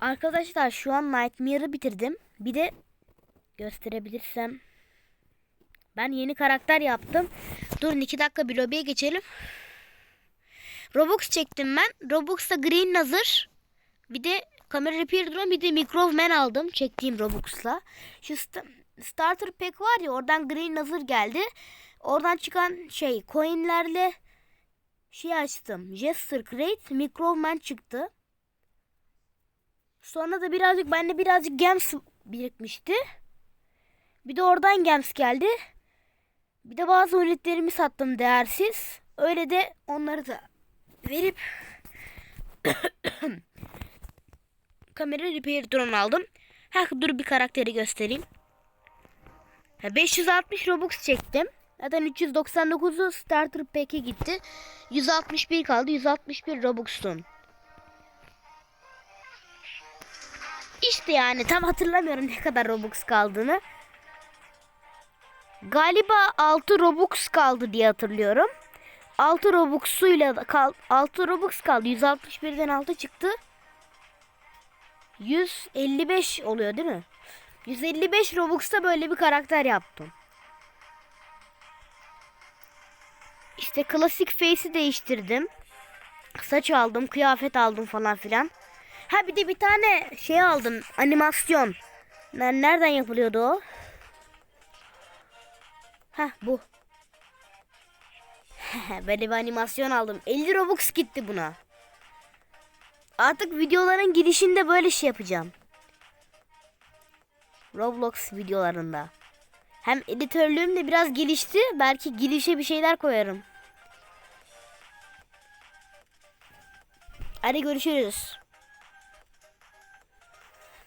Arkadaşlar şu an Nightmare'ı bitirdim. Bir de gösterebilirsem. Ben yeni karakter yaptım. Durun iki dakika bir lobiye geçelim. Robux çektim ben. Robux'ta Green Nazır. Bir de kamera repair drone bir de Microman aldım. Çektiğim Robux'la. Şu sta- starter pack var ya oradan Green Nazır geldi. Oradan çıkan şey coinlerle şey açtım. Jester Crate Microman çıktı. Sonra da birazcık bende birazcık gems birikmişti. Bir de oradan gems geldi. Bir de bazı unitlerimi sattım değersiz. Öyle de onları da verip kamera repair drone aldım. Ha dur bir karakteri göstereyim. Ha, 560 Robux çektim. Zaten 399'u starter pack'e gitti. 161 kaldı. 161 Robux'un. İşte yani tam hatırlamıyorum ne kadar Robux kaldığını. Galiba 6 Robux kaldı diye hatırlıyorum. 6 Robux'uyla kal 6 Robux kaldı. 161'den 6 çıktı. 155 oluyor değil mi? 155 Robux'ta böyle bir karakter yaptım. İşte klasik face'i değiştirdim. Saç aldım, kıyafet aldım falan filan. Ha bir de bir tane şey aldım. Animasyon. Ner- Nereden yapılıyordu o? Ha bu. Böyle bir animasyon aldım. 50 Robux gitti buna. Artık videoların girişinde böyle şey yapacağım. Roblox videolarında. Hem editörlüğüm de biraz gelişti. Belki girişe bir şeyler koyarım. Hadi görüşürüz.